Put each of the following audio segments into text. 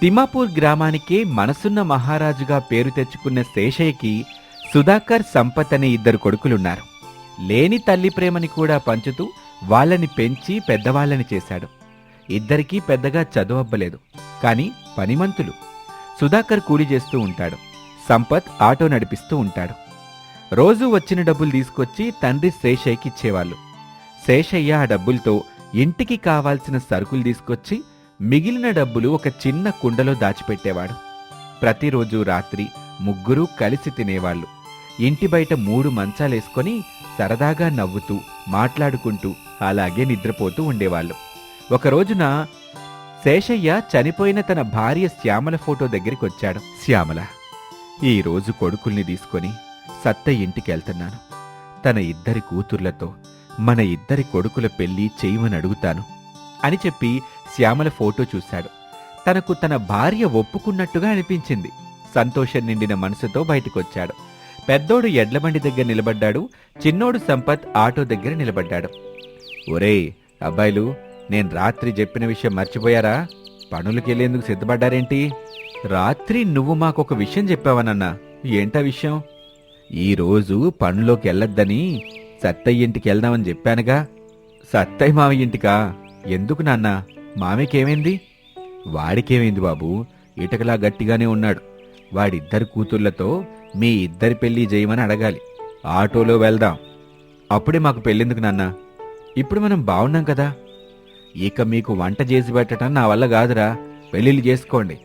తిమాపూర్ గ్రామానికే మనసున్న మహారాజుగా పేరు తెచ్చుకున్న శేషయ్యకి సుధాకర్ సంపత్ అనే ఇద్దరు కొడుకులున్నారు. లేని తల్లి ప్రేమని కూడా పంచుతూ వాళ్ళని పెంచి పెద్దవాళ్ళని చేశాడు. ఇద్దరికీ పెద్దగా చదువబ్బలేదు కానీ పనిమంతులు. సుధాకర్ కూలి చేస్తూ ఉంటాడు సంపత్ ఆటో నడిపిస్తూ ఉంటాడు. రోజు వచ్చిన డబ్బులు తీసుకొచ్చి తండ్రి శేషయ్యకి ఇచ్చేవాళ్ళు శేషయ్య ఆ డబ్బులతో ఇంటికి కావాల్సిన సరుకులు తీసుకొచ్చి మిగిలిన డబ్బులు ఒక చిన్న కుండలో దాచిపెట్టేవాడు. ప్రతిరోజు రాత్రి ముగ్గురూ కలిసి తినేవాళ్ళు. ఇంటి బయట మూడు మంచాలేసుకొని సరదాగా నవ్వుతూ మాట్లాడుకుంటూ అలాగే నిద్రపోతూ ఉండేవాళ్ళు. ఒక రోజున శేషయ్య చనిపోయిన తన భార్య శ్యామల ఫోటో దగ్గరికి వచ్చాడు శ్యామల ఈ రోజు కొడుకుల్ని తీసుకొని సత్త ఇంటికి వెళ్తున్నాను తన ఇద్దరి కూతుర్లతో మన ఇద్దరి కొడుకుల పెళ్ళి చేయమని అడుగుతాను అని చెప్పి శ్యామల ఫోటో చూశాడు. తనకు తన భార్య ఒప్పుకున్నట్టుగా అనిపించింది. సంతోషం నిండిన మనసుతో బయటకొచ్చాడు. పెద్దోడు ఎడ్లబండి దగ్గర నిలబడ్డాడు. చిన్నోడు సంపత్ ఆటో దగ్గర నిలబడ్డాడు. ఒరేయ్ అబ్బాయిలు నేను రాత్రి చెప్పిన విషయం మర్చిపోయారా? పనులకి వెళ్ళేందుకు సిద్ధపడ్డారేంటి? రాత్రి నువ్వు మాకొక విషయం చెప్పావనన్నా. ఏంటా విషయం? ఈరోజు పనులోకి వెళ్ళొద్దని సత్తయ్య ఇంటికి వెళ్దామని చెప్పానుగా. సత్తయ్య మావయ్య ఇంటికా? ఎందుకు నాన్నా? మామయ్యకేమైంది వాడికేమైంది బాబు? ఇటకలా గట్టిగానే ఉన్నాడు. వాడిద్దరి కూతుళ్ళతో మీ ఇద్దరి పెళ్ళి చేయమని అడగాలి. ఆటోలో వెళ్దాం. అప్పుడే మాకు పెళ్ళెందుకు నాన్న? ఇప్పుడు మనం బాగున్నాం కదా. ఇక మీకు వంట చేసి పెట్టడం నా వల్ల కాదురా పెళ్ళిళ్ళు చేసుకోండి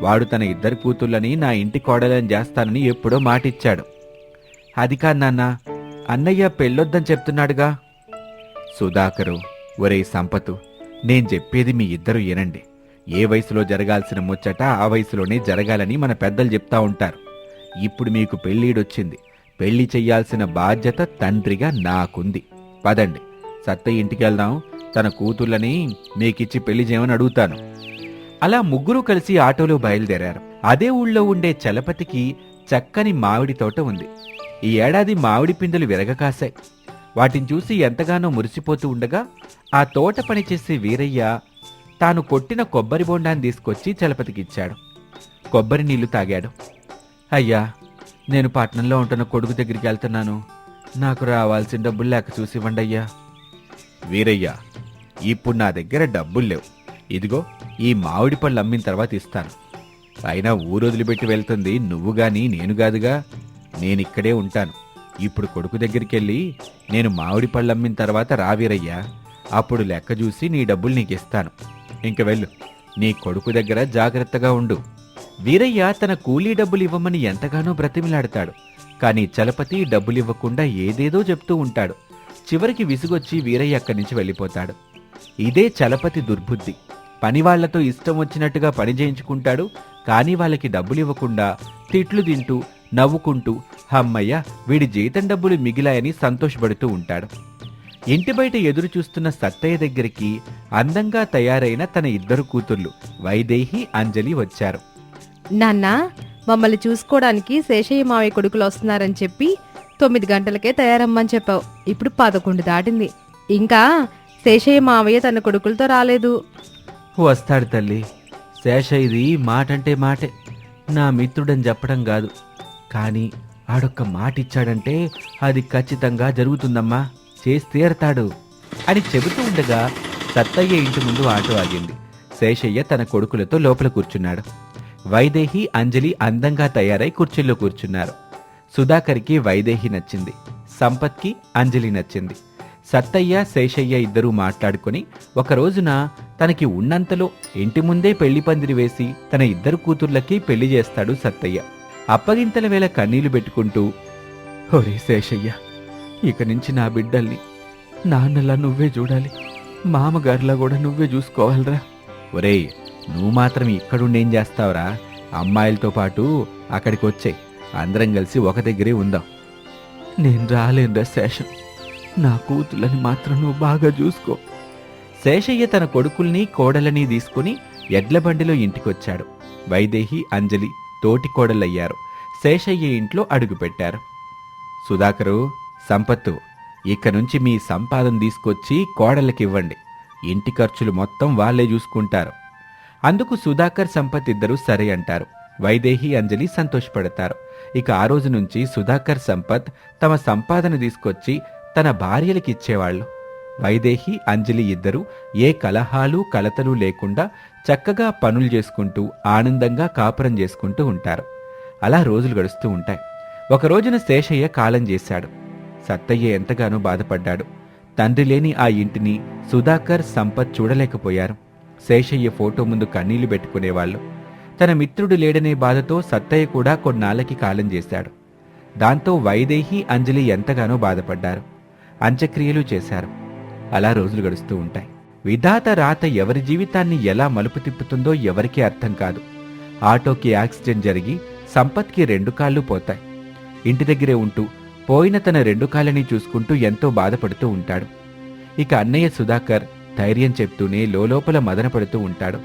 వాడు తన ఇద్దరు కూతుళ్ళని నా ఇంటి కోడలని చేస్తానని ఎప్పుడో మాటిచ్చాడు. అది కాదు నాన్న అన్నయ్య పెళ్ళొద్దని చెప్తున్నాడుగా. సుధాకరు ఒరే సంపతు నేను చెప్పేది మీ ఇద్దరు వినండి. ఏ వయసులో జరగాల్సిన ముచ్చట ఆ వయసులోనే జరగాలని మన పెద్దలు చెప్తా ఉంటారు. ఇప్పుడు మీకు పెళ్ళీడొచ్చింది. పెళ్ళి చెయ్యాల్సిన బాధ్యత తండ్రిగా నాకుంది. పదండి. సత్తయ్య ఇంటికి వెళ్దాం. తన కూతుళ్ళని మీకిచ్చి పెళ్ళి చేయమని అడుగుతాను. అలా ముగ్గురు కలిసి ఆటోలో బయలుదేరారు. అదే ఊళ్ళో ఉండే చలపతికి చక్కని మామిడి తోట ఉంది. ఈ ఏడాది మామిడి పిందెలు విరగకాశాయి వాటిని చూసి ఎంతగానో మురిసిపోతూ ఉండగా ఆ తోట పని చేసే వీరయ్య తాను కొట్టిన కొబ్బరి బొండాన్ని తీసుకొచ్చి చలపతికిచ్చాడు కొబ్బరి నీళ్ళు తాగాడు. అయ్యా నేను పట్నంలో ఉంటున్న కొడుకు దగ్గరికి వెళ్తున్నాను. నాకు రావాల్సిన డబ్బులు లేక చూసి ఇవ్వండి అయ్యా. వీరయ్య ఇప్పుడు నా దగ్గర డబ్బులు లేవు. ఇదిగో ఈ మామిడి పళ్ళు అమ్మిన తర్వాత ఇస్తాను. అయినా ఊరొదిలిపెట్టి వెళ్తుంది నువ్వు గాని నేను కాదుగా నేనిక్కడే ఉంటాను. ఇప్పుడు కొడుకు దగ్గరికెళ్ళి నేను మామిడి పళ్ళు అమ్మిన తర్వాత రావీరయ్యా. అప్పుడు లెక్క చూసి నీ డబ్బులు నీకు ఇస్తాను ఇంక వెళ్ళు. నీ కొడుకు దగ్గర జాగ్రత్తగా ఉండు. వీరయ్య తన కూలీ డబ్బులు ఇవ్వమని ఎంతగానో బ్రతిమిలాడతాడు. కానీ చలపతి డబ్బులివ్వకుండా ఏదేదో చెప్తూ ఉంటాడు. చివరికి విసుగొచ్చి వీరయ్య అక్కడి నుంచి వెళ్ళిపోతాడు. ఇదే చలపతి దుర్బుద్ధి. పనివాళ్ళతో ఇష్టం వచ్చినట్టుగా పని చేయించుకుంటాడు. కానీ వాళ్ళకి డబ్బులివ్వకుండా తిట్లు తింటూ నవ్వుకుంటూ హమ్మయ్య వీడి జీతం డబ్బులు మిగిలాయని సంతోషపడుతూ ఉంటాడు. ఇంటి బయట ఎదురు చూస్తున్న సత్తయ్య దగ్గరికి అందంగా తయారైన తన ఇద్దరు కూతుర్లు వైదేహి అంజలి వచ్చారు. నాన్న మమ్మల్ని చూసుకోవడానికి శేషయ్య మావయ్య కొడుకులు వస్తున్నారని చెప్పి తొమ్మిది గంటలకే తయారమ్మని చెప్పావు. ఇప్పుడు పదకొండు దాటింది. ఇంకా శేషయ్య మావయ్య తన కొడుకులతో రాలేదు. వస్తాడు తల్లి. శేష ఇది మాటంటే మాటే. నా మిత్రుడని చెప్పడం కాదు. కానీ ఆడొక్క మాట ఇచ్చాడంటే అది ఖచ్చితంగా జరుగుతుందమ్మా. చేసి తీరతాడు. అని చెబుతూ ఉండగా సత్తయ్య ఇంటి ముందు ఆటో ఆగింది. శేషయ్య తన కొడుకులతో లోపల కూర్చున్నాడు. వైదేహి అంజలి అందంగా తయారై కుర్చీల్లో కూర్చున్నారు. సుధాకర్కి వైదేహి నచ్చింది. సంపత్కి అంజలి నచ్చింది. సత్తయ్య శేషయ్య ఇద్దరూ మాట్లాడుకొని ఒక రోజున తనకి ఉన్నంతలో ఇంటి ముందే పెళ్ళి పందిరి వేసి తన ఇద్దరు కూతుర్లకి పెళ్ళి చేస్తాడు సత్తయ్య. అప్పగింతల వేళ కన్నీళ్ళు పెట్టుకుంటూ ఒరే శేషయ్య ఇక నుంచి నా బిడ్డల్ని నాన్నలా నువ్వే చూడాలి. మామగారిలా కూడా నువ్వే చూసుకోవాలిరా. ఒరేయ్ నువ్వు మాత్రం ఇక్కడుండేం చేస్తావురా? అమ్మాయిలతో పాటు అక్కడికి వచ్చాయి అందరం కలిసి ఒక దగ్గరే ఉందాం. నేను రాలేనురా శేషం. నా కూతుళ్ళని మాత్రం నువ్వు బాగా చూసుకో. శేషయ్య తన కొడుకుల్ని కోడలని తీసుకుని ఎడ్ల బండిలో ఇంటికొచ్చాడు. వైదేహి అంజలి తోటి కోడలయ్యారు శేషయ్య ఇంట్లో అడుగుపెట్టారు. సుధాకరు సంపత్తు ఇక నుంచి మీ సంపాదన తీసుకొచ్చి కోడలకివ్వండి ఇంటి ఖర్చులు మొత్తం వాళ్ళే చూసుకుంటారు. అందుకు సుధాకర్ సంపత్ ఇద్దరూ సరే అంటారు. వైదేహి అంజలి సంతోషపడతారు. ఇక ఆ రోజు నుంచి సుధాకర్ సంపత్ తమ సంపాదన తీసుకొచ్చి తన భార్యలకి ఇచ్చేవాళ్ళు వైదేహి అంజలి ఇద్దరు ఏ కలహాలు కలతలు లేకుండా చక్కగా పనులు చేసుకుంటూ ఆనందంగా కాపురం చేసుకుంటూ ఉంటారు. అలా రోజులు గడుస్తూ ఉంటాయి. ఒక రోజున శేషయ్య కాలం చేశాడు. సత్తయ్య ఎంతగానో బాధపడ్డాడు. తండ్రి లేని ఆ ఇంటిని సుధాకర్ సంపత్ చూడలేకపోయారు. శేషయ్య ఫోటో ముందు కన్నీళ్ళు పెట్టుకునేవాళ్ళు. తన మిత్రుడు లేడనే బాధతో సత్తయ్య కూడా కొన్నాళ్ళకి కాలం చేశాడు. దాంతో వైదేహి అంజలి ఎంతగానో బాధపడ్డారు. అంత్యక్రియలు చేశారు. అలా రోజులు గడుస్తూ ఉంటాయి. విధాత రాత ఎవరి జీవితాన్ని ఎలా మలుపు తిప్పుతుందో ఎవరికీ అర్థం కాదు. ఆటోకి యాక్సిడెంట్ జరిగి సంపత్కి రెండు కాళ్ళు పోతాయి. ఇంటి దగ్గరే ఉంటూ పోయిన తన రెండు కాళ్ళని చూసుకుంటూ ఎంతో బాధపడుతూ ఉంటాడు. ఇక అన్నయ్య సుధాకర్ ధైర్యం చెప్తూనే లోలోపల మదనపడుతూ ఉంటాడు.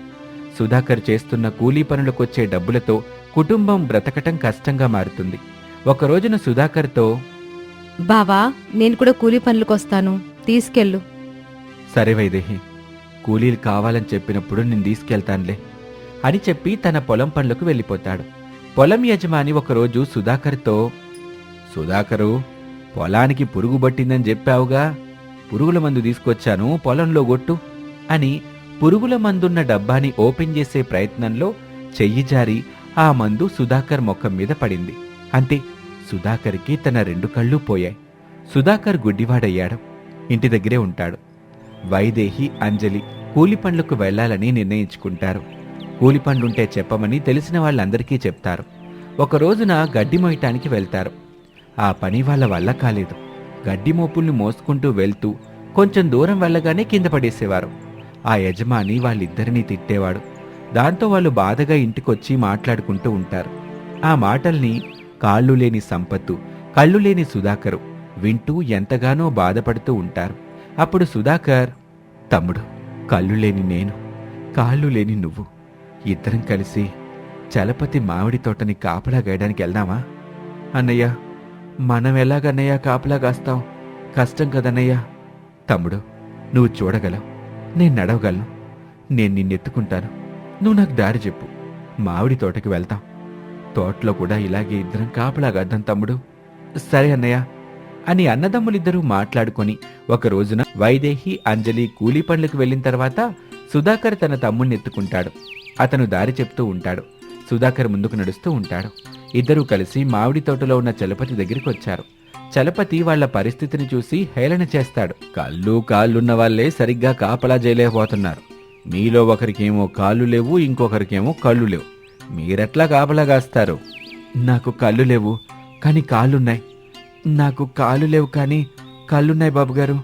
సుధాకర్ చేస్తున్న కూలీ పనులకొచ్చే డబ్బులతో కుటుంబం బ్రతకటం కష్టంగా మారుతుంది. ఒక రోజున సుధాకర్తో బావా నేను కూడా కూలి పనులకొస్తాను. తీసుకెళ్ళు. సరే వైదేహి కూలీలు కావాలని చెప్పినప్పుడు నేను తీసుకెళ్తానులే అని చెప్పి తన పొలం పనులకు వెళ్ళిపోతాడు. పొలం యజమాని ఒకరోజు సుధాకర్తో సుధాకరు పొలానికి పురుగు పట్టిందని చెప్పావుగా పురుగుల మందు తీసుకొచ్చాను పొలంలో గొట్టు అని పురుగుల మందున్న డబ్బాని ఓపెన్ చేసే ప్రయత్నంలో చెయ్యి జారి ఆ మందు సుధాకర్ మొఖం మీద పడింది. అంతే సుధాకర్కి తన రెండు కళ్ళు పోయాయి. సుధాకర్ గుడ్డివాడయ్యాడు. ఇంటి దగ్గరే ఉంటాడు. వైదేహి అంజలి కూలి పనులకు వెళ్ళాలని నిర్ణయించుకుంటారు. కూలి చెప్పమని తెలిసిన వాళ్ళందరికీ చెప్తారు. ఒక రోజున గడ్డి మోయటానికి వెళ్తారు. ఆ పని వాళ్ళ వల్ల కాలేదు. గడ్డి మోపుల్ని మోసుకుంటూ వెళ్తూ కొంచెం దూరం వెళ్ళగానే కింద పడేసేవారు. ఆ యజమాని వాళ్ళిద్దరినీ తిట్టేవాడు. దాంతో వాళ్ళు బాధగా ఇంటికొచ్చి మాట్లాడుకుంటూ ఉంటారు. ఆ మాటల్ని కాళ్ళు లేని సంపత్తు కళ్ళు లేని సుధాకరు వింటూ ఎంతగానో బాధపడుతూ ఉంటారు. అప్పుడు సుధాకర్ తమ్ముడు కళ్ళు లేని నేను కాళ్ళు లేని నువ్వు. ఇద్దరం కలిసి చలపతి మామిడి తోటని కాపలా గాయడానికి వెళ్దామా? అన్నయ్య మనం ఎలాగన్నయ్య కాపలా కాస్తాం? కష్టం కదన్నయ్య. తమ్ముడు నువ్వు చూడగలవు. నేను నడవగలను. నేను నిన్నెత్తుకుంటాను నువ్వు నాకు దారి చెప్పు. మామిడి తోటకి వెళ్తాం. తోటలో కూడా ఇలాగే ఇద్దరం కాపలా కాద్దాం తమ్ముడు. సరే అన్నయ్య అని అన్నదమ్ములిద్దరూ మాట్లాడుకొని ఒక రోజున వైదేహి అంజలి కూలీ పనులకు వెళ్ళిన తర్వాత సుధాకర్ తన తమ్ముణ్ణి ఎత్తుకుంటాడు. అతను దారి చెప్తూ ఉంటాడు. సుధాకర్ ముందుకు నడుస్తూ ఉంటాడు. ఇద్దరూ కలిసి మామిడి తోటలో ఉన్న చలపతి దగ్గరికి వచ్చారు. చలపతి వాళ్ళ పరిస్థితిని చూసి హేళన చేస్తాడు. కళ్ళు కాళ్ళున్న వాళ్ళే సరిగ్గా కాపలా చేయలేకపోతున్నారు. మీలో ఒకరికేమో కాళ్ళు లేవు ఇంకొకరికేమో కళ్ళు లేవు. మీరెట్లా కాపలా కాస్తారు? నాకు కళ్ళు లేవు కానీ కాళ్ళున్నాయి. నాకు కాళ్ళు లేవు కానీ కళ్ళున్నాయి బాబుగారు.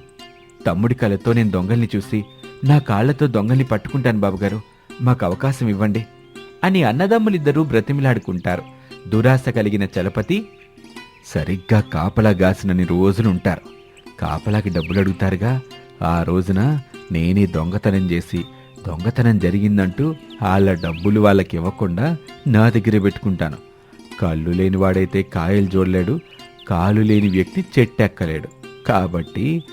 తమ్ముడి కళ్ళతో నేను దొంగల్ని చూసి నా కాళ్ళతో దొంగల్ని పట్టుకుంటాను బాబుగారు. మాకు అవకాశం ఇవ్వండి అని అన్నదమ్ములిద్దరూ బ్రతిమిలాడుకుంటారు. దురాశ కలిగిన చలపతి సరిగ్గా కాపలా గాసినని రోజులుంటారు కాపలాకి డబ్బులు అడుగుతారుగా. ఆ రోజున నేనే దొంగతనం చేసి దొంగతనం జరిగిందంటూ వాళ్ళ డబ్బులు వాళ్ళకి ఇవ్వకుండా నా దగ్గర పెట్టుకుంటాను. కళ్ళు లేనివాడైతే కాయలు చూడలేడు కాలు లేని వ్యక్తి చెట్టెక్కలేడు. కాబట్టి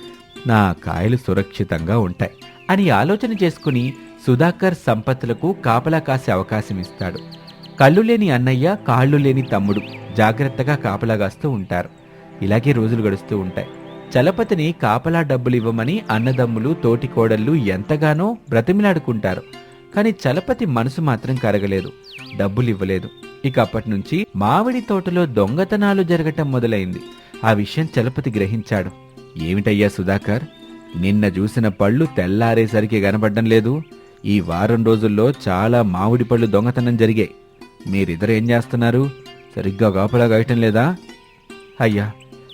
నా కాయలు సురక్షితంగా ఉంటాయి అని ఆలోచన చేసుకుని సుధాకర్ సంపత్తులకు కాపలా కాసే అవకాశం ఇస్తాడు. కళ్ళు లేని అన్నయ్య కాళ్ళు లేని తమ్ముడు జాగ్రత్తగా కాపలా కాస్తూ ఉంటారు. ఇలాగే రోజులు గడుస్తూ ఉంటాయి. చలపతిని కాపలా డబ్బులు ఇవ్వమని అన్నదమ్ములు తోటి కోడళ్ళు ఎంతగానో బ్రతిమిలాడుకుంటారు. కానీ చలపతి మనసు మాత్రం కరగలేదు డబ్బులు ఇవ్వలేదు. ఇక అప్పటి నుంచి మామిడి తోటలో దొంగతనాలు జరగటం మొదలైంది. ఆ విషయం చలపతి గ్రహించాడు. ఏమిటయ్యా సుధాకర్? నిన్న చూసిన పళ్ళు తెల్లారేసరికి కనబడ్డం లేదు. ఈ వారం రోజుల్లో చాలా మామిడి పళ్ళు దొంగతనం జరిగాయి మీరిద్దరు ఏం చేస్తున్నారు? సరిగ్గా కాపలా గాయటం లేదా? అయ్యా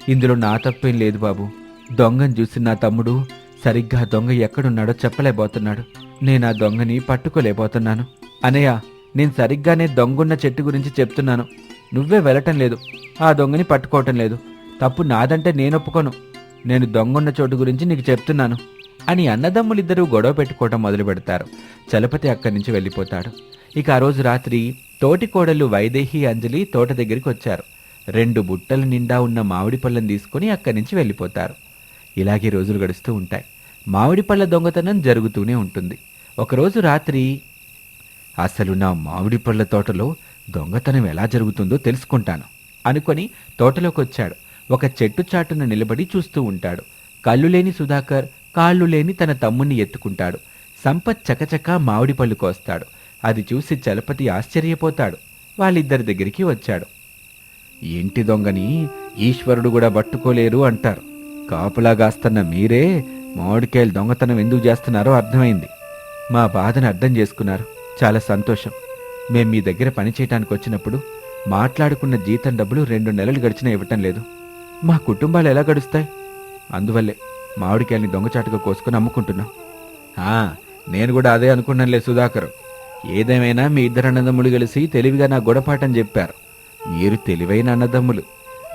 ఇందులో నా తప్పేం లేదు బాబు. దొంగను చూసి నా తమ్ముడు సరిగ్గా దొంగ ఎక్కడున్నాడో చెప్పలేకపోతున్నాడు. నేను ఆ దొంగని పట్టుకోలేకపోతున్నాను. అనయ్య నేను సరిగ్గానే దొంగున్న చెట్టు గురించి చెప్తున్నాను. నువ్వే వెళ్ళటం లేదు. ఆ దొంగని పట్టుకోవటం లేదు. తప్పు నాదంటే నేను ఒప్పుకోను నేను దొంగున్న చోటు గురించి నీకు చెప్తున్నాను. అని అన్నదమ్ములిద్దరూ గొడవ పెట్టుకోవటం మొదలు పెడతారు చలపతి అక్కడి నుంచి వెళ్ళిపోతాడు. ఇక ఆ రోజు రాత్రి తోటి కోడళ్ళు వైదేహి అంజలి తోట దగ్గరికి వచ్చారు. రెండు బుట్టల నిండా ఉన్న మామిడి పళ్ళను తీసుకుని అక్కడి నుంచి వెళ్ళిపోతారు. ఇలాగే రోజులు గడుస్తూ ఉంటాయి. మామిడి పళ్ళ దొంగతనం జరుగుతూనే ఉంటుంది. ఒకరోజు రాత్రి అసలు నా మామిడి పళ్ళ తోటలో దొంగతనం ఎలా జరుగుతుందో తెలుసుకుంటాను అనుకొని తోటలోకి వచ్చాడు ఒక చెట్టు చాటున నిలబడి చూస్తూ ఉంటాడు. కళ్ళు లేని సుధాకర్ కాళ్ళు లేని తన తమ్ముణ్ణి ఎత్తుకుంటాడు. సంపత్ చకచకా మామిడి పళ్ళు కోస్తాడు. అది చూసి చలపతి ఆశ్చర్యపోతాడు. వాళ్ళిద్దరి దగ్గరికి వచ్చాడు. ఇంటి దొంగని? ఈశ్వరుడు కూడా పట్టుకోలేరు అంటారు. కాపులాగాస్తున్న మీరే మామిడికాయలు దొంగతనం ఎందుకు చేస్తున్నారో అర్థమైంది. మా బాధను అర్థం చేసుకున్నారు. చాలా సంతోషం. మేం మీ దగ్గర పని చేయటానికి వచ్చినప్పుడు మాట్లాడుకున్న జీతం డబ్బులు రెండు నెలలు గడిచినా ఇవ్వటం లేదు. మా కుటుంబాలు ఎలా గడుస్తాయి? అందువల్లే మామిడికాయల్ని దొంగచాటుగా కోసుకుని అమ్ముకుంటున్నాం. నేను కూడా అదే అనుకున్నానులే సుధాకర్. ఏదేమైనా మీ ఇద్దరు అన్నదమ్ములు కలిసి తెలివిగా నా గుణపాఠం చెప్పారు. మీరు తెలివైన అన్నదమ్ములు.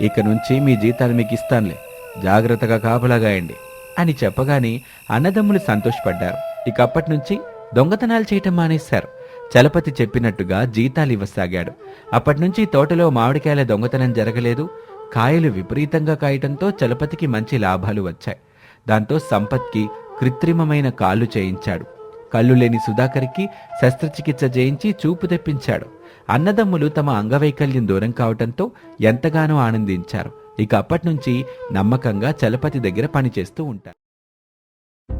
ఇక నుంచి మీ జీతాలు మీకు ఇస్తానులే. జాగ్రత్తగా కాపలాగాయండి అని చెప్పగానే అన్నదమ్ములు సంతోషపడ్డారు. ఇక అప్పటి నుంచి దొంగతనాలు చేయటం మానేశారు. చలపతి చెప్పినట్టుగా జీతాలు ఇవ్వసాగాడు. అప్పటినుంచి తోటలో మామిడికాయల దొంగతనం జరగలేదు. కాయలు విపరీతంగా కాయటంతో చలపతికి మంచి లాభాలు వచ్చాయి. దాంతో సంపత్కి కృత్రిమమైన కాళ్ళు చేయించాడు. కళ్ళు లేని సుధాకర్కి శస్త్రచికిత్స చేయించి చూపు తెప్పించాడు. అన్నదమ్ములు తమ అంగవైకల్యం దూరం కావటంతో ఎంతగానో ఆనందించారు. ఇక అప్పటినుంచి నమ్మకంగా చలపతి దగ్గర పనిచేస్తూ ఉంటారు.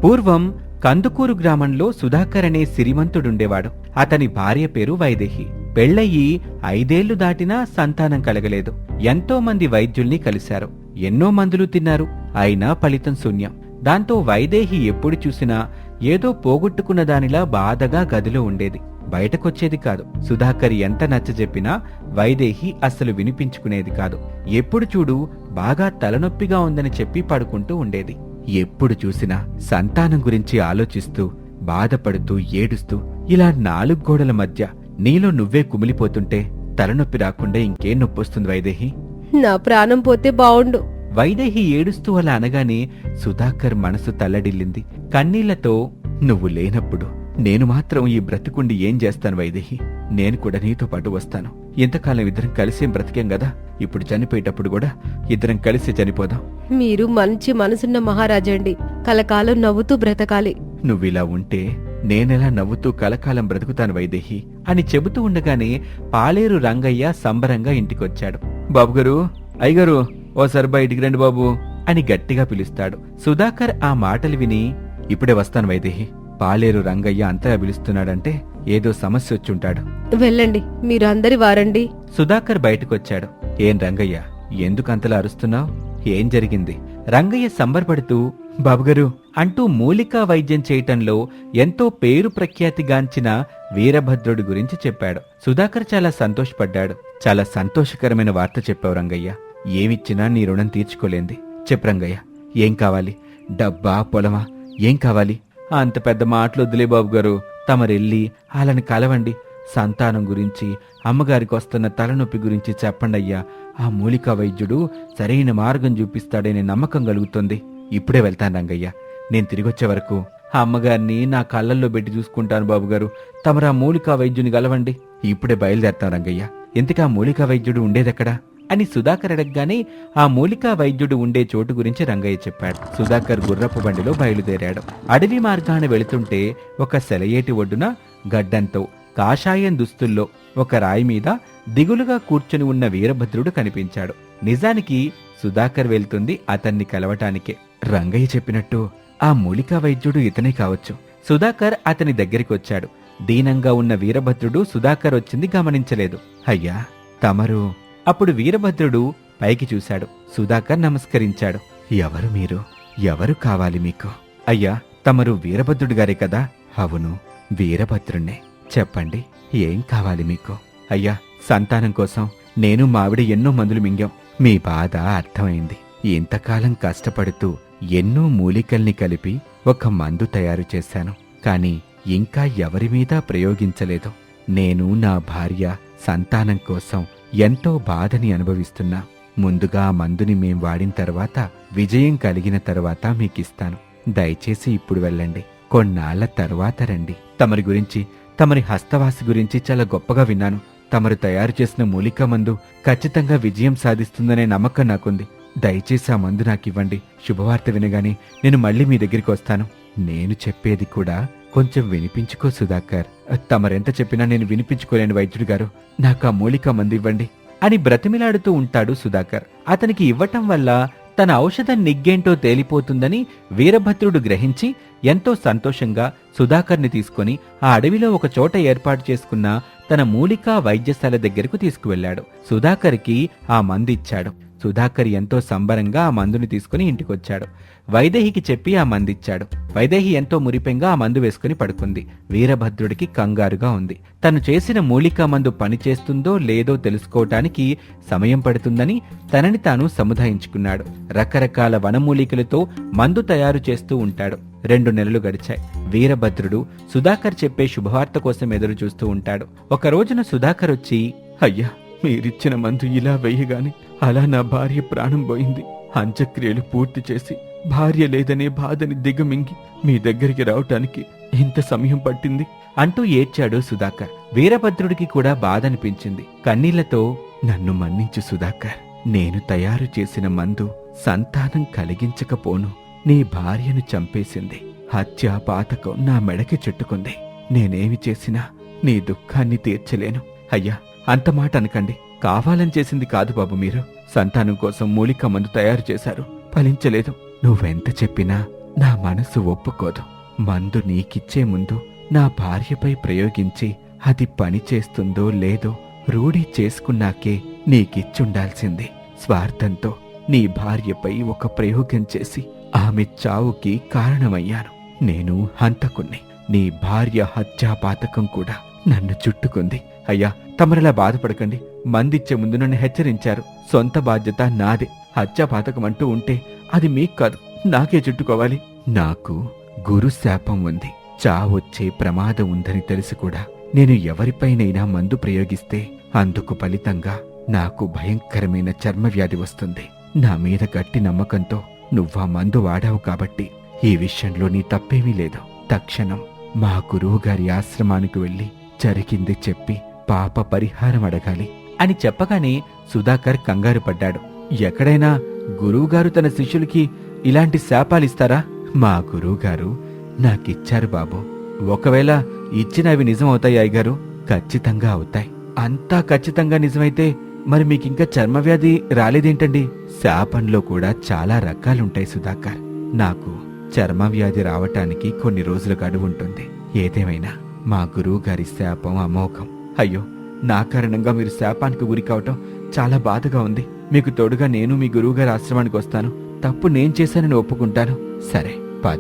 పూర్వం కందుకూరు గ్రామంలో సుధాకర్ అనే సిరిమంతుడుండేవాడు అతని భార్య పేరు వైదేహి. పెళ్ళయ్యి ఐదేళ్ళు దాటినా సంతానం కలగలేదు. ఎంతో మంది వైద్యుల్ని కలిశారు. ఎన్నో మందులు తిన్నారు. అయినా ఫలితం శూన్యం. దాంతో వైదేహి ఎప్పుడు చూసినా ఏదో పోగొట్టుకున్న దానిలా బాధగా గదిలో ఉండేది. బయటకొచ్చేది కాదు. సుధాకర్ ఎంత నచ్చజెప్పినా వైదేహి అస్సలు వినిపించుకునేది కాదు. ఎప్పుడు చూడు బాగా తలనొప్పిగా ఉందని చెప్పి పడుకుంటూ ఉండేది. ఎప్పుడు చూసినా సంతానం గురించి ఆలోచిస్తూ బాధపడుతూ ఏడుస్తూ ఇలా నాలుగు గోడల మధ్య నీలో నువ్వే కుమిలిపోతుంటే తలనొప్పి రాకుండా ఇంకేం నొప్పొస్తుంది వైదేహి? నా ప్రాణం పోతే బావుండు. వైదేహి ఏడుస్తూ అలా అనగానే సుధాకర్ మనసు తల్లడిల్లింది. కన్నీళ్ళతో నువ్వు లేనప్పుడు నేను మాత్రం ఈ బ్రతుకుండి ఏం చేస్తాను వైదేహి? నేను కూడా నీతో పాటు వస్తాను. ఇంతకాలం ఇద్దరం కలిసే బ్రతికేం కదా ఇప్పుడు చనిపోయేటప్పుడు కూడా ఇద్దరం కలిసి చనిపోదాం. మీరు మంచి మనసున్న మహారాజండి. కలకాలం నవ్వుతూ బ్రతకాలి. నువ్విలా ఉంటే నేనెలా నవ్వుతూ కలకాలం బ్రతుకుతాను వైదేహి అని చెబుతూ ఉండగానే పాలేరు రంగయ్య సంబరంగా ఇంటికొచ్చాడు. బాబుగారు అయ్యగారు ఓసారి బయటికి రండి బాబు అని గట్టిగా పిలుస్తాడు. సుధాకర్ ఆ మాటలు విని ఇప్పుడే వస్తాను వైదేహి పాలేరు రంగయ్య అంతగా పిలుస్తున్నాడంటే ఏదో సమస్య వచ్చుంటాడు. వెళ్ళండి మీరు అందరి వారండి. సుధాకర్ బయటకొచ్చాడు. ఏం రంగయ్య ఎందుకు అంతలా అరుస్తున్నావు? ఏం జరిగింది? రంగయ్య సంబరపడుతూ బాబుగారు అంటూ మూలికా వైద్యం చేయటంలో ఎంతో పేరు ప్రఖ్యాతిగాంచిన వీరభద్రుడి గురించి చెప్పాడు. సుధాకర్ చాలా సంతోషపడ్డాడు. చాలా సంతోషకరమైన వార్త చెప్పావు రంగయ్య. ఏమిచ్చినా నీ రుణం తీర్చుకోలేంది. చెప్పరంగయ్య ఏం కావాలి? డబ్బా పొలమా? ఏం కావాలి? అంత పెద్ద మాటలు వద్దులే బాబుగారు. తమరెళ్ళి వాళ్ళని కలవండి. సంతానం గురించి అమ్మగారికి వస్తున్న తలనొప్పి గురించి చెప్పండయ్యా. ఆ మూలికా వైద్యుడు సరైన మార్గం చూపిస్తాడనే నమ్మకం కలుగుతుంది. ఇప్పుడే వెళ్తాను రంగయ్య. నేను తిరిగొచ్చే వరకు ఆ అమ్మగారిని నా కళ్ళల్లో పెట్టి చూసుకుంటాను బాబుగారు. తమరా మూలికా వైద్యుని గలవండి. ఇప్పుడే బయలుదేరతాం రంగయ్య. ఇంతకా మూలికా వైద్యుడు ఉండేదెక్కడా? అని సుధాకర్ అడగగానే ఆ మూలికా వైద్యుడు ఉండే చోటు గురించి రంగయ్య చెప్పాడు. సుధాకర్ గుర్రపు బండిలో బయలుదేరాడు. అడవి మార్గాన వెళుతుంటే ఒక సెలయేటి ఒడ్డున గడ్డంతో కాషాయం దుస్తుల్లో ఒక రాయి మీద దిగులుగా కూర్చుని ఉన్న వీరభద్రుడు కనిపించాడు. నిజానికి సుధాకర్ వెళ్తుంది అతన్ని కలవటానికే. రంగయ్య చెప్పినట్టు ఆ మూలికా వైద్యుడు ఇతనే కావచ్చు. సుధాకర్ అతని దగ్గరికి వచ్చాడు. దీనంగా ఉన్న వీరభద్రుడు సుధాకర్ వచ్చింది గమనించలేదు. అయ్యా తమరు. అప్పుడు వీరభద్రుడు పైకి చూశాడు. సుధాకర్ నమస్కరించాడు. ఎవరు మీరు? ఎవరు కావాలి మీకు? అయ్యా తమరు వీరభద్రుడు గారే కదా? అవును వీరభద్రుణ్ణే. చెప్పండి ఏం కావాలి మీకు? అయ్యా సంతానం కోసం నేను మావిడ ఎన్నో మందులు మింగాం. మీ బాధ అర్థమైంది. ఇంతకాలం కష్టపడుతూ ఎన్నో మూలికల్ని కలిపి ఒక మందు తయారు చేశాను. కానీ ఇంకా ఎవరి మీద ప్రయోగించలేదు. నేను నా భార్య సంతానం కోసం ఎంతో బాధని అనుభవిస్తున్నా. ముందుగా మందుని మేం వాడిన తర్వాత విజయం కలిగిన తర్వాత మీకిస్తాను. దయచేసి ఇప్పుడు వెళ్ళండి. కొన్నాళ్ళ తర్వాత రండి. తమరి గురించి తమరి హస్తవాసి గురించి చాలా గొప్పగా విన్నాను. తమరు తయారు చేసిన మూలికా మందు ఖచ్చితంగా విజయం సాధిస్తుందనే నమ్మకం నాకుంది. దయచేసి ఆ మందు నాకివ్వండి. శుభవార్త వినగానే నేను మళ్ళీ మీ దగ్గరికి వస్తాను. నేను చెప్పేది కూడా కొంచెం వినిపించుకో సుధాకర్. తమరెంత చెప్పినా నేను వినిపించుకోలేని వైద్యుడు గారు. నాకు ఆ మూలిక మందు ఇవ్వండి అని బ్రతిమిలాడుతూ ఉంటాడు సుధాకర్. అతనికి ఇవ్వటం వల్ల తన ఔషధం నిగ్గేంటో తేలిపోతుందని వీరభద్రుడు గ్రహించి ఎంతో సంతోషంగా సుధాకర్ని తీసుకొని ఆ అడవిలో ఒక చోట ఏర్పాటు చేసుకున్న తన మూలికా వైద్యశాల దగ్గరకు తీసుకువెళ్ళాడు. సుధాకర్కి ఆ మందు ఇచ్చాడు. సుధాకర్ ఎంతో సంబరంగా ఆ మందుని తీసుకుని ఇంటికొచ్చాడు. వైదేహికి చెప్పి ఆ మందిచ్చాడు. వైదేహి ఎంతో మురిపెంగా ఆ మందు వేసుకుని పడుకుంది. వీరభద్రుడికి కంగారుగా ఉంది. తను చేసిన మూలికా మందు పనిచేస్తుందో లేదో తెలుసుకోవటానికి సమయం పడుతుందని తనని తాను సముదాయించుకున్నాడు. రకరకాల వనమూలికలతో మందు తయారు చేస్తూ ఉంటాడు. రెండు నెలలు గడిచాయి. వీరభద్రుడు సుధాకర్ చెప్పే శుభవార్త కోసం ఎదురు చూస్తూ ఉంటాడు. ఒక రోజున సుధాకర్ వచ్చి అయ్యా మీరిచ్చిన మందు ఇలా వేయగానే అలా నా భార్య ప్రాణం పోయింది. అంత్యక్రియలు పూర్తి చేసి భార్య లేదనే బాధని దిగమింగి మీ దగ్గరికి రావటానికి ఇంత సమయం పట్టింది? అంటూ ఏడ్చాడు సుధాకర్. వీరభద్రుడికి కూడా బాధ అనిపించింది కన్నీళ్ళతో నన్ను మన్నించు సుధాకర్. నేను తయారు చేసిన మందు సంతానం కలిగించకపోను. నీ భార్యను చంపేసింది. హత్యా పాతకం నా మెడకి చుట్టుకుంది. నేనేమి చేసినా నీ దుఃఖాన్ని తీర్చలేను. అయ్యా అంత మాట అనకండి. కావాలని చేసింది కాదు బాబు మీరు. సంతానం కోసం మూలిక మందు తయారు చేశారు. ఫలించలేదు. నువ్వెంత చెప్పినా నా మనసు ఒప్పుకోదు. మందు నీకిచ్చే ముందు నా భార్యపై ప్రయోగించి అది పని చేస్తుందో లేదో రూఢి చేసుకున్నాకే నీకిచ్చుండాల్సింది. స్వార్థంతో నీ భార్యపై ఒక ప్రయోగం చేసి ఆమె చావుకి కారణమయ్యాను. నేను హంతకుణ్ణి. నీ భార్య హత్యాపాతకం కూడా నన్ను చుట్టుకుంది. అయ్యా తమరిలా బాధపడకండి. మందిచ్చే ముందు నన్ను హెచ్చరించారు. సొంత బాధ్యత నాదే. హత్యాపాతకం అంటూ ఉంటే అది మీకు కాదు నాకే చుట్టుకోవాలి. నాకు గురు శాపం ఉంది. చావొచ్చే ప్రమాదం ఉందని తెలిసి కూడా. నేను ఎవరిపైనైనా మందు ప్రయోగిస్తే అందుకు ఫలితంగా నాకు భయంకరమైన చర్మవ్యాధి వస్తుంది. నా మీద గట్టి నమ్మకంతో నువ్వా మందు వాడావు కాబట్టి ఈ విషయంలో నీ తప్పేమీ లేదు. తక్షణం మా గురువుగారి ఆశ్రమానికి వెళ్ళి జరిగింది చెప్పి పాప పరిహారం అడగాలి అని చెప్పగానే సుధాకర్ కంగారు పడ్డాడు. ఎక్కడైనా గురువుగారు తన శిష్యులకి ఇలాంటి శాపాలిస్తారా మా గురువుగారు నాకిచ్చారు బాబు. ఒకవేళ ఇచ్చినవి నిజమవుతాయి అయ్యగారు. ఖచ్చితంగా అవుతాయి. అంతా ఖచ్చితంగా నిజమైతే మరి మీకింకా చర్మవ్యాధి రాలేదేంటండి? శాపంలో కూడా చాలా రకాలుంటాయి సుధాకర్. నాకు చర్మవ్యాధి రావటానికి కొన్ని రోజుల గడువు ఉంటుంది. ఏదేమైనా మా గురువు గారి శాపం అమోఘం. అయ్యో నా కారణంగా మీరు శాపానికి గురి కావటం చాలా బాధగా ఉంది. మీకు తోడుగా నేను మీ గురువుగారి ఆశ్రమానికి వస్తాను. తప్పు నేను చేశానని ఒప్పుకుంటాను. సరే పద.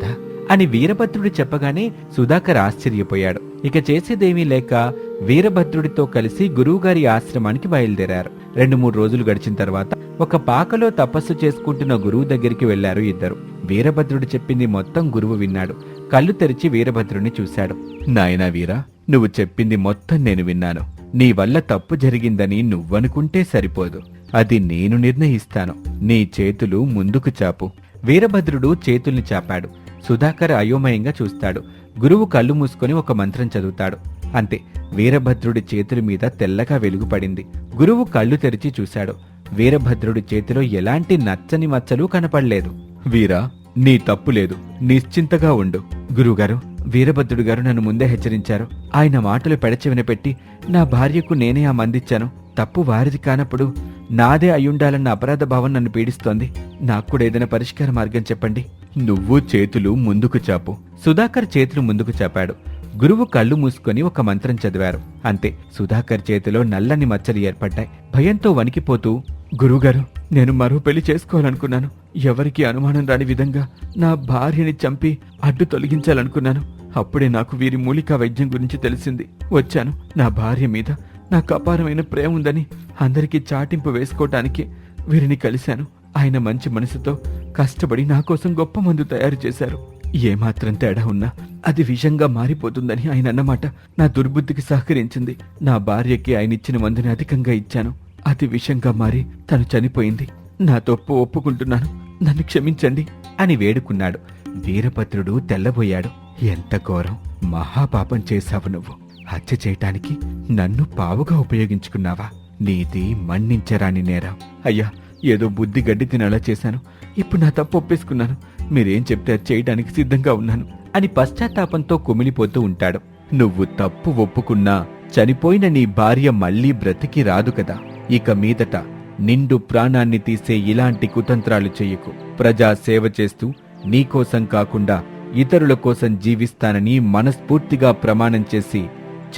అని వీరభద్రుడు చెప్పగానే సుధాకర్ ఆశ్చర్యపోయాడు. ఇక చేసేదేమీ లేక వీరభద్రుడితో కలిసి గురువుగారి ఆశ్రమానికి బయలుదేరారు. రెండు మూడు రోజులు గడిచిన తర్వాత ఒక పాకలో తపస్సు చేసుకుంటున్న గురువు దగ్గరికి వెళ్ళారు ఇద్దరు. వీరభద్రుడు చెప్పింది మొత్తం గురువు విన్నాడు. కళ్ళు తెరిచి వీరభద్రుడిని చూశాడు. నాయనా వీరా నువ్వు చెప్పింది మొత్తం నేను విన్నాను. నీ వల్ల తప్పు జరిగిందని నువ్వనుకుంటే సరిపోదు. అది నేను నిర్ణయిస్తాను. నీ చేతులు ముందుకు చాపు. వీరభద్రుడు చేతుల్ని చాపాడు. సుధాకర్ అయోమయంగా చూస్తాడు. గురువు కళ్ళు మూసుకొని ఒక మంత్రం చదువుతాడు. అంతే. వీరభద్రుడి చేతుల మీద తెల్లగా వెలుగుపడింది. గురువు కళ్ళు తెరిచి చూశాడు. వీరభద్రుడి చేతిలో ఎలాంటి నచ్చని మచ్చలు కనపడలేదు. వీరా నీ తప్పు లేదు. నిశ్చింతగా ఉండు. గురువుగారు వీరభద్రుడు గారు నన్ను ముందే హెచ్చరించారు. ఆయన మాటలు పెడచెవిన పెట్టి నా భార్యకు నేనే ఆ మందిచ్చాను. తప్పు వారిది కానప్పుడు నాదే అయ్యుండాలన్న అపరాధ భావం నన్ను పీడిస్తోంది. నాకు కూడా ఏదైనా పరిష్కార మార్గం చెప్పండి. నువ్వు చేతులు ముందుకు చాపు. సుధాకర్ చేతులు ముందుకు చాపాడు. గురువు కళ్ళు మూసుకొని ఒక మంత్రం చదివారు. అంతే సుధాకర్ చేతిలో నల్లని మచ్చలు ఏర్పడ్డాయి. భయంతో వణికిపోతూ గురువుగారు నేను మరో పెళ్ళి చేసుకోవాలనుకున్నాను. ఎవరికి అనుమానం రాని విధంగా నా భార్యని చంపి అడ్డు తొలగించాలనుకున్నాను. అప్పుడే నాకు వీరి మూలికా వైద్యం గురించి తెలిసింది. వచ్చాను. నా భార్య మీద నాకు అపారమైన ప్రేమ ఉందని అందరికీ చాటింపు వేసుకోవటానికి వీరిని కలిశాను. ఆయన మంచి మనసుతో కష్టపడి నా కోసం గొప్ప మందు తయారు చేశారు. ఏమాత్రం తేడా ఉన్నా అది విషంగా మారిపోతుందని ఆయన అన్నమాట. నా దుర్బుద్ధికి సహకరించింది. నా భార్యకి ఆయన ఇచ్చిన మందుని అధికంగా ఇచ్చాను. అది విషంగా మారి తను చనిపోయింది. నా తప్పు ఒప్పుకుంటున్నాను. నన్ను క్షమించండి అని వేడుకున్నాడు. వీరభద్రుడు తెల్లబోయాడు. ఎంత ఘోరం. మహాపాపం చేశావు నువ్వు. హత్య చేయటానికి నన్ను పావుగా ఉపయోగించుకున్నావా? నీది మన్నించరాని నేరం. అయ్యా ఏదో బుద్ధి గడ్డి తినేలా చేశాను. ఇప్పుడు నా తప్పు ఒప్పేసుకున్నాను. మీరేం చెప్తే అది చేయడానికి సిద్ధంగా ఉన్నాను అని పశ్చాత్తాపంతో కుమిలిపోతూ ఉంటాడు. నువ్వు తప్పు ఒప్పుకున్నా చనిపోయిన నీ భార్య మళ్ళీ బ్రతికి రాదు కదా. ఇక మీదట నిండు ప్రాణాన్ని తీసే ఇలాంటి కుతంత్రాలు చెయ్యకు ప్రజా సేవ చేస్తూ నీకోసం కాకుండా ఇతరుల కోసం జీవిస్తానని మనస్ఫూర్తిగా ప్రమాణం చేసి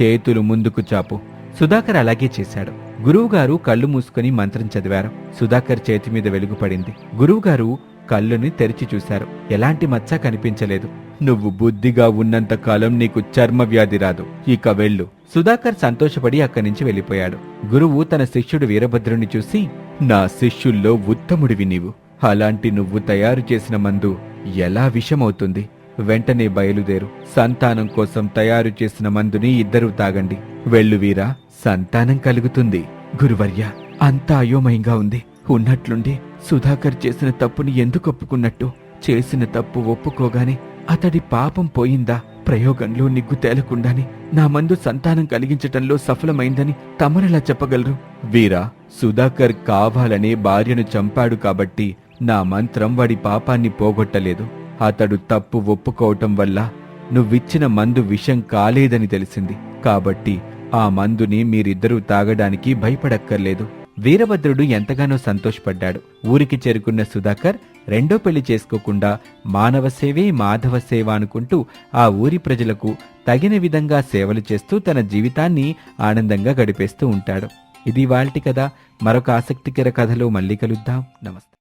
చేతులు ముందుకు చాపు. సుధాకర్ అలాగే చేశాడు. గురువుగారు కళ్ళు మూసుకుని మంత్రం చదివారు. సుధాకర్ చేతి మీద వెలుగుపడింది. గురువుగారు కళ్ళుని తెరిచి చూశారు. ఎలాంటి మచ్చ కనిపించలేదు. నువ్వు బుద్ధిగా ఉన్నంత కాలం నీకు చర్మ వ్యాధి రాదు. ఇక వెళ్ళు. సుధాకర్ సంతోషపడి అక్కడి నుంచి వెళ్ళిపోయాడు. గురువు తన శిష్యుడు వీరభద్రుని చూసి నా శిష్యుల్లో ఉత్తముడివి నీవు. అలాంటి నువ్వు తయారు చేసిన మందు ఎలా విషమవుతుంది? వెంటనే బయలుదేరు. సంతానం కోసం తయారు చేసిన మందుని ఇద్దరూ తాగండి. వెళ్ళు వీరా సంతానం కలుగుతుంది. గురువర్య అంతా అయోమయంగా ఉంది. ఉన్నట్లుండి సుధాకర్ చేసిన తప్పుని ఎందుకు ఒప్పుకున్నట్టు? చేసిన తప్పు ఒప్పుకోగానే అతడి పాపం పోయిందా? ప్రయోగంలో నిగ్గు తేలకుండానే నా మందు సంతానం కలిగించటంలో సఫలమైందని తమరెలా చెప్పగలరు? వీరా సుధాకర్ కావాలనే భార్యను చంపాడు కాబట్టి నా మంత్రం వాడి పాపాన్ని పోగొట్టలేదు. అతడు తప్పు ఒప్పుకోవటం వల్ల నువ్విచ్చిన మందు విషం కాలేదని తెలిసింది. కాబట్టి ఆ మందుని మీరిద్దరూ తాగడానికి భయపడక్కర్లేదు. వీరభద్రుడు ఎంతగానో సంతోషపడ్డాడు. ఊరికి చేరుకున్న సుధాకర్ రెండో పెళ్ళి చేసుకోకుండా మానవ సేవే మాధవ సేవ అనుకుంటూ ఆ ఊరి ప్రజలకు తగిన విధంగా సేవలు చేస్తూ తన జీవితాన్ని ఆనందంగా గడిపేస్తూ ఉంటాడు. ఇది వాల్టి కదా మరొక ఆసక్తికర కథలో మళ్ళీ కలుద్దాం. నమస్తే.